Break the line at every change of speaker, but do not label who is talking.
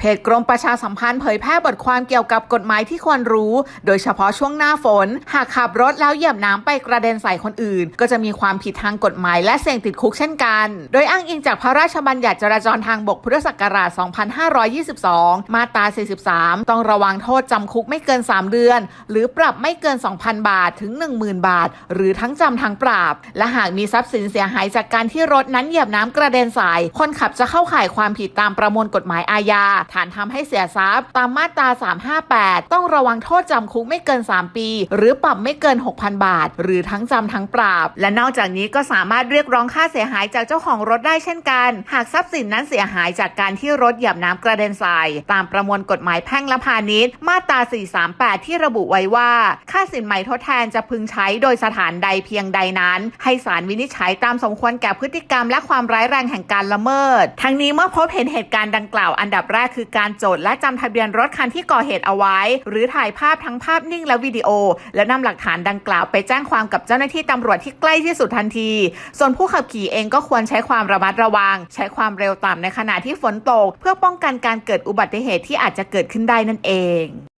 เพจกรมประชาสัมพันธ์เผยแพร่บทความเกี่ยวกับกฎหมายที่ควรรู้ โดยเฉพาะช่วงหน้าฝน หากขับรถแล้วเหยียบน้ำไปกระเด็นใส่คนอื่น ก็จะมีความผิดทางกฎหมายและเสี่ยงติดคุกเช่นกัน โดยอ้างอิงจากพระราชบัญญัติจราจรทางบกพุทธศักราช 2522 มาตรา 43 ต้องระวังโทษจำคุกไม่เกิน 3 เดือน หรือปรับไม่เกิน 2,000 บาทถึง 10,000 บาท หรือทั้งจำทั้งปรับ และหากมีทรัพย์สินเสียหายจากการที่รถนั้นเหยียบน้ำกระเด็นใส่คนขับจะเข้าข่ายความผิดตามประมวลกฎหมายอาญาฐานทำให้เสียทรัพย์ ตามมาตรา 358 ต้องระวังโทษจำคุกไม่เกิน 3 ปี หรือปรับไม่เกิน 6,000 บาท หรือทั้งจำทั้งปรับ และนอกจากนี้ก็สามารถเรียกร้องค่าเสียหายจากเจ้าของรถได้เช่นกัน หากทรัพย์สินนั้นเสียหายจากการที่รถเหยียบน้ำกระเด็นใส่ตามประมวลกฎหมายแพ่งและพาณิชย์ มาตรา 438 ที่ระบุไว้ว่า ค่าสินใหม่ทดแทนจะพึงใช้โดยสถานใดเพียงใดนั้น ให้ศาลวินิจฉัยตามสมควรแก่พฤติกรรมและความร้ายแรงแห่งการละเมิด ทั้งนี้เมื่อพบเห็นเหตุการณ์ดังกล่าวอันดับแรกคือการโจดและจำทะเบียนรถคันที่ก่อเหตุเอาไว้ หรือถ่ายภาพทั้งภาพนิ่งและวิดีโอ และนำหลักฐานดังกล่าวไปแจ้งความกับเจ้าหน้าที่ตำรวจที่ใกล้ที่สุดทันที ส่วนผู้ขับขี่เองก็ควรใช้ความระมัดระวัง ใช้ความเร็วต่ำในขณะที่ฝนตก เพื่อป้องกันการเกิดอุบัติเหตุที่อาจจะเกิดขึ้นได้นั่นเอง